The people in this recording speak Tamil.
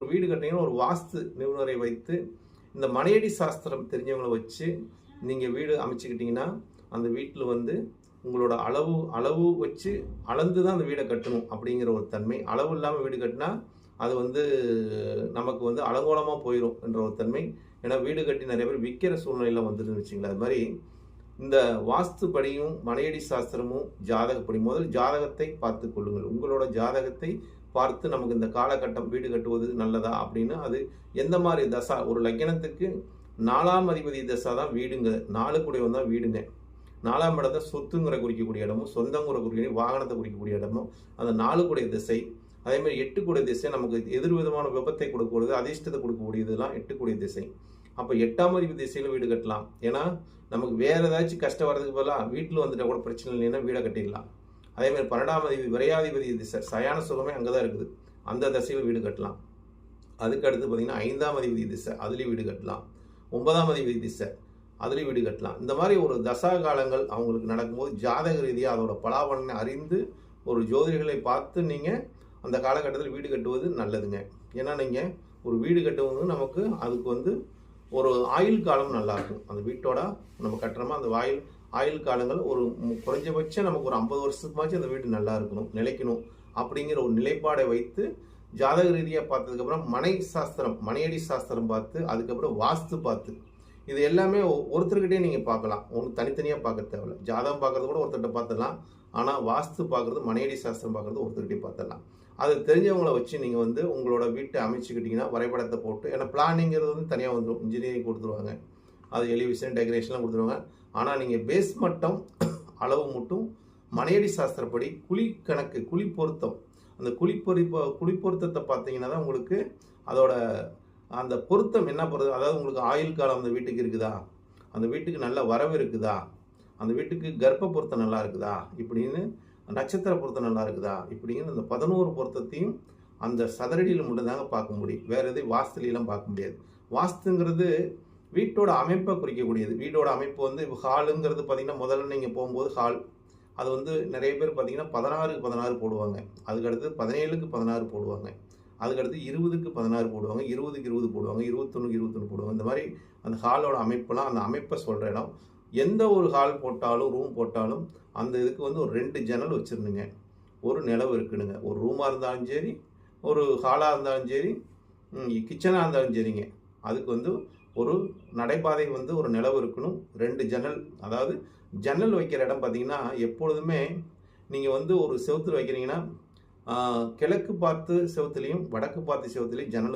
ஒரு வீடு கட்டினீங்கன்னா ஒரு வாஸ்து நிபுணரை வைத்து இந்த மனையடி சாஸ்திரம் தெரிஞ்சவங்களை வச்சு நீங்கள் வீடு அமைச்சுக்கிட்டீங்கன்னா அந்த வீட்டில் வந்து உங்களோட அளவு அளவு வச்சு அளந்து தான் அந்த வீடை கட்டணும் அப்படிங்கிற ஒரு தன்மை. அளவு இல்லாமல் வீடு கட்டினா அது வந்து நமக்கு வந்து அலங்கோலமாக போயிடும் என்ற ஒரு தன்மை. ஏன்னா வீடு கட்டி நிறைய பேர் விற்கிற சூழ்நிலையில் வந்துருன்னு வச்சுங்களேன். அது மாதிரி இந்த வாஸ்து படியும் மனையடி சாஸ்திரமும் ஜாதகப்படி. முதல் ஜாதகத்தை பார்த்து கொள்ளுங்கள். உங்களோட ஜாதகத்தை பார்த்து நமக்கு இந்த காலகட்டம் வீடு கட்டுவது நல்லதா அப்படின்னு அது எந்த மாதிரி தசா ஒரு லக்கணத்துக்கு நாலாம் அதிபதி தசா தான் வீடுங்க நாலு கூடியவன் தான் வீடுங்க. நாலாம் இடத்தை சொத்துங்கிற குறிக்கக்கூடிய இடமும் சொந்தங்கிற குறிக்கக்கூடிய வாகனத்தை குறிக்கக்கூடிய இடமும் அந்த நாலு கூடிய திசை அதே மாதிரி எட்டு கூடிய திசை நமக்கு எதிர் விதமான விபத்தை கொடுக்கக்கூடியது அதிர்ஷ்டத்தை கொடுக்கக்கூடியதுலாம் எட்டு கூடிய திசை. அப்போ எட்டாம் அறிவு திசையில் வீடு கட்டலாம். ஏன்னா நமக்கு வேறு ஏதாச்சும் கஷ்டம் வர்றதுக்கு பதிலாக வீட்டில் வந்துட்டால் கூட பிரச்சனை இல்லைன்னா வீடை கட்டிடலாம். அதே மாதிரி பன்னெண்டாம் அதிபதி விரையாதிபதி திசை சயான சுகமே அங்கே தான் இருக்குது. அந்த திசையில் வீடு கட்டலாம். அதுக்கு அடுத்து பார்த்தீங்கன்னா ஐந்தாம் அதிபதி திசை அதுலேயும் வீடு கட்டலாம். ஒன்பதாம் அதிபதி திசை அதுலேயும் வீடு கட்டலாம். இந்த மாதிரி ஒரு தசா காலங்கள் அவங்களுக்கு நடக்கும்போது ஜாதக ரீதியாக அதோட பலாபலனை அறிந்து ஒரு ஜோதிடர்களை பார்த்து நீங்கள் அந்த காலகட்டத்தில் வீடு கட்டுவது நல்லதுங்க. ஏன்னா நீங்கள் ஒரு வீடு கட்டுவது நமக்கு அதுக்கு வந்து ஒரு ஆயுள் காலம் நல்லா இருக்கும் அந்த வீட்டோட நம்ம கட்டுறோமா அந்த வாயில் ஆயுள் காலங்கள் ஒரு குறைஞ்சபட்சம் நமக்கு ஒரு ஐம்பது வருஷத்துக்குமாச்சும் அந்த வீடு நல்லா இருக்கணும் நிலைக்கணும் அப்படிங்கிற ஒரு நிலைப்பாடை வைத்து ஜாதக ரீதியாக பார்த்ததுக்கப்புறம் மனை சாஸ்திரம் மனையடி சாஸ்திரம் பார்த்து அதுக்கப்புறம் வாஸ்து பார்த்து. இது எல்லாமே ஒ- நீங்கள் பார்க்கலாம். ஒன்று தனித்தனியாக பார்க்க தேவையில்ல. ஜாதகம் பார்க்கறது கூட ஒருத்தர்கிட்ட பார்த்துடலாம். ஆனால் வாஸ்து பார்க்குறது மனையடி சாஸ்திரம் பார்க்குறது ஒருத்தர்கிட்டே பார்த்துடலாம். அது தெரிஞ்சவங்கள வச்சு நீங்கள் வந்து உங்களோட வீட்டை அமைச்சுக்கிட்டிங்கன்னா வரைபடத்தை போட்டு ஏன்னா பிளானிங்கிறது வந்து தனியாக வந்துடும் இன்ஜினியரிங் கொடுத்துருவாங்க. அது எலிவிஷன் டெக்கரேஷன்லாம் கொடுத்துருவாங்க. ஆனால் நீங்கள் பேஸ் மட்டம் அளவு மட்டும் மனையடி சாஸ்திரப்படி குழி கணக்கு குழி பொருத்தம். அந்த குழி பொறி குழி பொருத்தத்தை பார்த்தீங்கன்னா தான் உங்களுக்கு அதோட அந்த பொருத்தம் என்ன பொருத்தம் அதாவது உங்களுக்கு ஆயுள் காலம் அந்த வீட்டுக்கு இருக்குதா? அந்த வீட்டுக்கு நல்ல வரவு இருக்குதா? அந்த வீட்டுக்கு கர்ப்ப பொருத்தம் நல்லா இருக்குதா? இப்படின்னு நட்சத்திர பொருத்தம் நல்லா இருக்குதா? இப்படின்னு அந்த பதினோரு பொருத்தத்தையும் அந்த சதுரடியில் மட்டும்தாங்க பார்க்க முடியும். வேறு எதையும் வாஸ்துலாம் பார்க்க முடியாது. வாஸ்துங்கிறது வீட்டோட அமைப்பை குறிக்கக்கூடியது. வீட்டோட அமைப்பு வந்து இப்போ ஹாலுங்கிறது பார்த்தீங்கன்னா முதல்ல நீங்கள் போகும்போது ஹால் அது வந்து நிறைய பேர் பார்த்தீங்கன்னா பதினாறுக்கு பதினாறு போடுவாங்க. அதுக்கடுத்து பதினேழுக்கு பதினாறு போடுவாங்க. அதுக்கடுத்து இருபதுக்கு பதினாறு போடுவாங்க. இருபதுக்கு இருபது போடுவாங்க. இருபத்தொன்னுக்கு இருபத்தொன்று போடுவாங்க. இந்த மாதிரி அந்த ஹாலோட அமைப்பெல்லாம் அந்த அமைப்பை சொல்கிற இடம். எந்த ஒரு ஹால் போட்டாலும் ரூம் போட்டாலும் அந்த இதுக்கு வந்து ஒரு ரெண்டு ஜன்னல் வச்சுருந்துங்க. ஒரு நிலவு இருக்குனுங்க. ஒரு ரூமாக இருந்தாலும் சரி ஒரு ஹாலாக இருந்தாலும் சரி கிச்சனாக இருந்தாலும் சரிங்க. அதுக்கு வந்து ஒரு நடைபாதை வந்து ஒரு நிலவு இருக்கணும். ரெண்டு ஜன்னல் அதாவது ஜன்னல் வைக்கிற இடம் பார்த்தீங்கன்னா எப்பொழுதுமே நீங்கள் வந்து ஒரு செவத்தில் வைக்கிறீங்கன்னா கிழக்கு பார்த்து செவத்துலேயும் வடக்கு பார்த்து செவத்துலேயும் ஜன்னல்